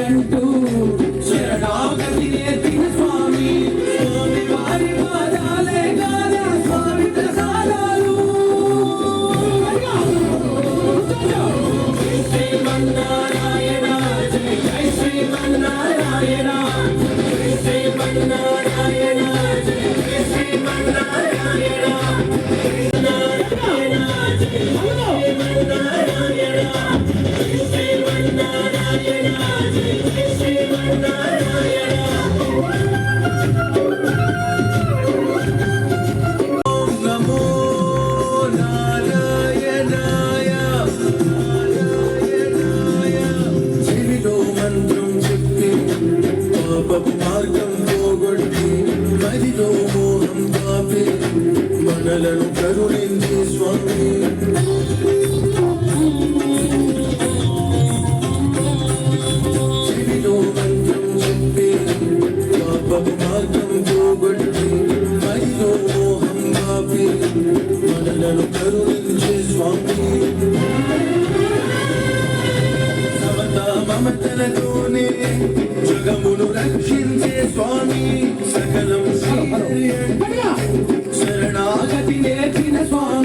అంటూ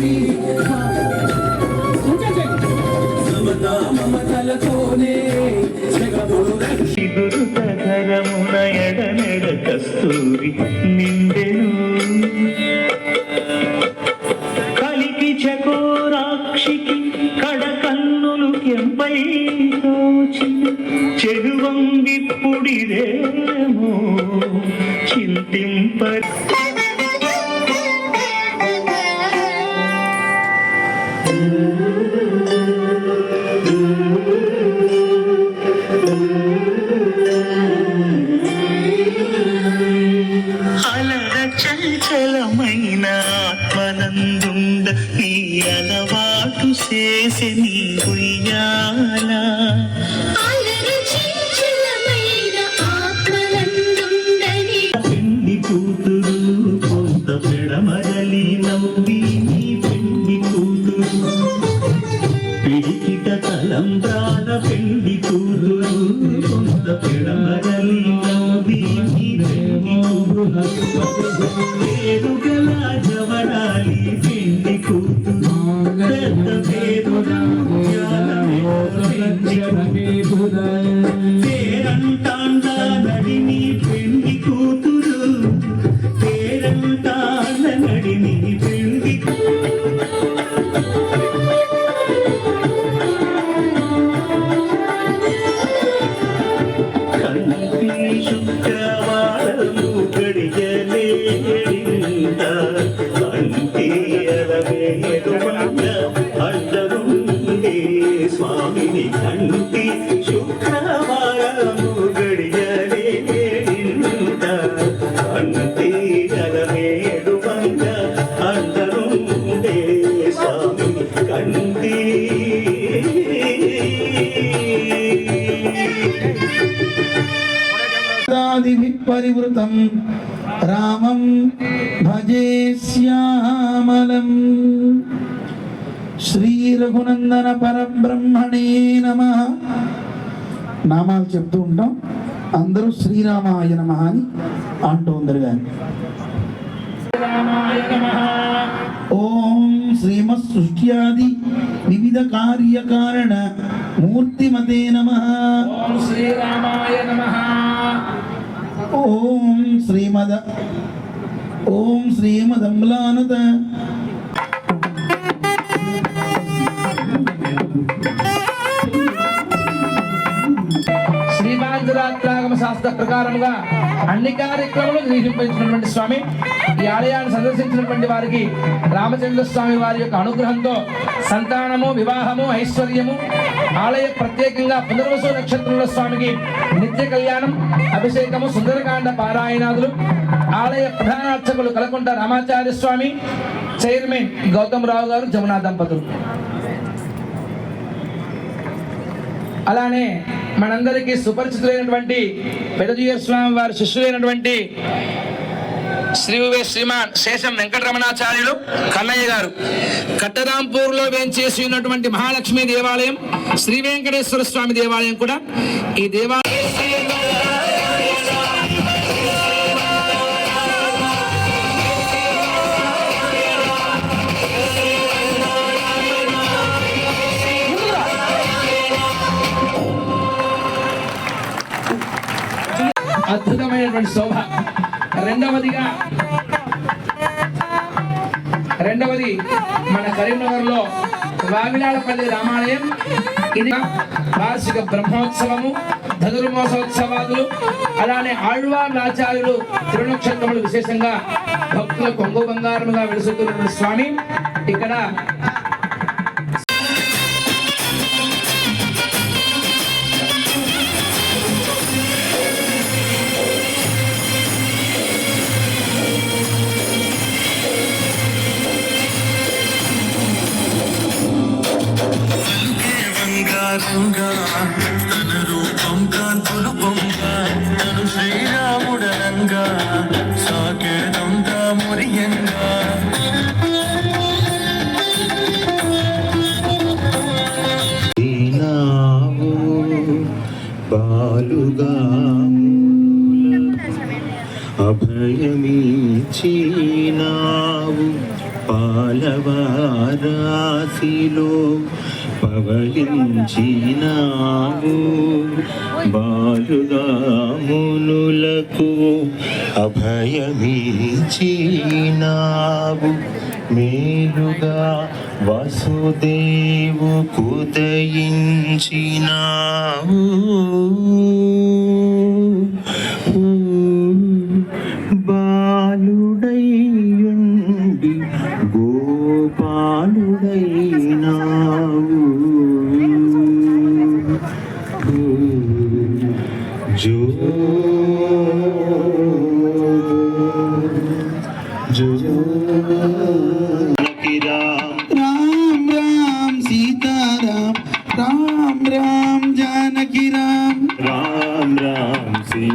స్వామి సమతా మమతలతోనే ఎడనెడ కస్తూరి నిండెను కలికి చకోరాక్షికి కెంపై చెడువంగిప్పుడిదేమో చింతింప పేరంటాండ నడిని పెళ్ళి కూతురు. పేరంటాండ నడిని పెళ్ళి శుక్రవారము గడియలేడింద కంటి అలవేరుమంగ స్వామిని కంటి శ్రీ రఘునందన పరబ్రహ్మణే నమ. నామాలు చెప్తూ ఉంటాం. అందరూ శ్రీరామాయ నమ అని అంటూ ఉందరు కానీ ఓం శ్రీమత్ సృష్ట్యాది వివిధ కార్యకారణ మూర్తిమతే నమ. శ్రీరామాయ నమః. ఓం శ్రీమద ఓం శ్రీమదమ్లానద శాస్త్ర ప్రకారముగా అన్ని కార్యక్రమాలు నిర్వహించినటువంటి స్వామి ఈ ఆలయాన్ని సందర్శించినటువంటి వారికి రామచంద్ర స్వామి వారి యొక్క అనుగ్రహంతో సంతానము వివాహము ఐశ్వర్యము ఆలయ ప్రత్యేకంగా పునర్వసు నక్షత్రంలో స్వామికి నిత్య కళ్యాణం అభిషేకము సుందరకాండ పారాయణాదులు ఆలయ ప్రధాన అర్చకులు కలకుంట రామాచార్య స్వామి చైర్మన్ గౌతమ్ రావు గారు జమునా దంపతులు. అలానే మనందరికీ సుపరిచితులైనటువంటి పెదజీయ స్వామి వారి శిష్యులైనటువంటి శ్రీ వివే శ్రీమాన్ శేషం వెంకటరమణాచార్యులు కన్నయ్య గారు. కట్టరాంపూర్లో వేంచేసి ఉన్నటువంటి మహాలక్ష్మి దేవాలయం శ్రీ వెంకటేశ్వర స్వామి దేవాలయం కూడా ఈ దేవాలయం అద్భుతమైనటువంటి శోభ. రెండవదిగా రెండవది మన కరీంనగర్లో వావిలాడపల్లి రామాలయం. ఇది వార్షిక బ్రహ్మోత్సవము ధనుర్మోసోత్సవాదులు అలానే ఆళ్వార్ ఆచార్యులు తిరునక్షత్రములు విశేషంగా భక్తుల కొంగు బంగారముగా వెలుసుతున్న స్వామి. ఇక్కడ బంగారంగా తన రూపం కాంతులు పొంగ తను శ్రీరాముడనంగా సాకేదంగా మురియంగా. ఈనావు బాలుగా అభయమీచినావు పాలవారాశిలో పవలించినావు బాలుగా మునులకు అభయమీచినావు. మేలుగా వసుదేవు కుదయించినావు బాలుడై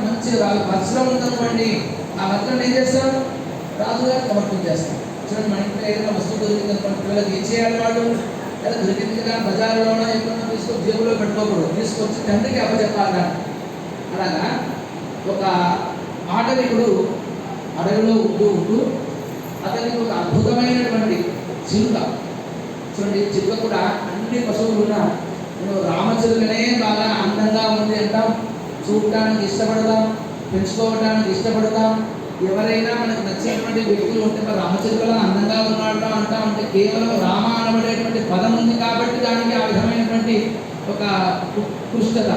మంచి వాళ్ళ వస్త్రం ఉందనుకోండి ఆ వస్త్రం ఏం చేస్తాం రాజుగారు సమర్పణ చేస్తాం చూడండి మన ఇంట్లో ఏదైనా వస్తువు దొరికింది అనుకోండి పిల్లలకి ఏం చేయాలి వాళ్ళు? లేదా దొరికింది కదా బజార్లోనో ఎక్కడో తీసుకొని జేబులో పెట్టుకోకూడదు. తీసుకొచ్చి తండ్రికి అప్పచెప్పాలి అలాగా? ఒక ఆటవికుడు అడవిలో ఉంటూ ఉంటూ అతనికి ఒక అద్భుతమైనటువంటి చిలుక. చూడండి చిలుక కూడా అన్ని పశువులు ఉన్నా నేను రామచిలుకనే బాగా చూడటానికి ఇష్టపడతాం పెంచుకోవడానికి ఇష్టపడతాం. ఎవరైనా మనకు నచ్చినటువంటి వ్యక్తులు ఉంటే మరి రామచిలుకలా అందంగా ఉన్నాడు అంటా ఉంటే కేవలం రామ అనబడేటువంటి పదం ఉంది కాబట్టి దానికి ఆ విధమైనటువంటి ఒక ఉత్కృష్టత.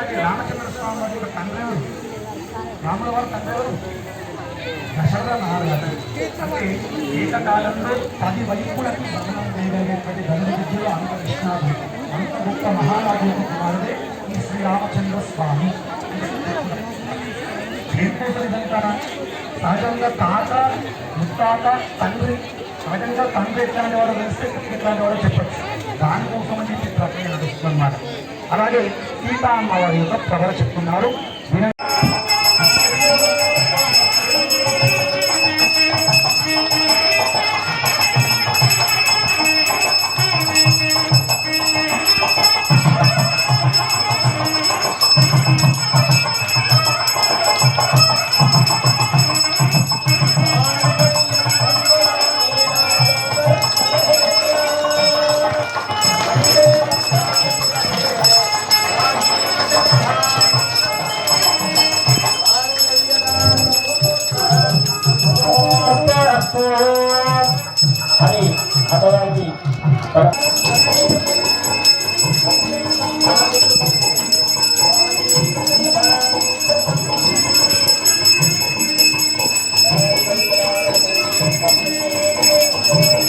అలాగే రామచంద్ర స్వామి వారి యొక్క తండ్రి ఎవరు? రాముల వారి తండ్రి ఎవరు? దశరథ మహారాజు అంటే ఏకకాలంలో పది వైపులకు భ్రమణం చేయగలిగేటువంటి ధనుర్విద్యలో అంత అనుకరిస్తున్నారు అంత గొప్ప మహారాజు యొక్క కుమారుడే ఈ శ్రీరామచంద్ర స్వామి. దేనికోసం ఇదంతా సహజంగా తాత ముత్తాత తండ్రి సహజంగా తండ్రి ఎట్లాంటి వాడు తెలిస్తే ఎట్లాంటి వాడో చెప్పచ్చు. దానికోసం అని చెప్పి ప్రక్రియ నడుస్తుందన్నమాట. అలాగే సీతామ్మ వారి యొక్క ప్రదర్శిస్తున్నారు どうぞ。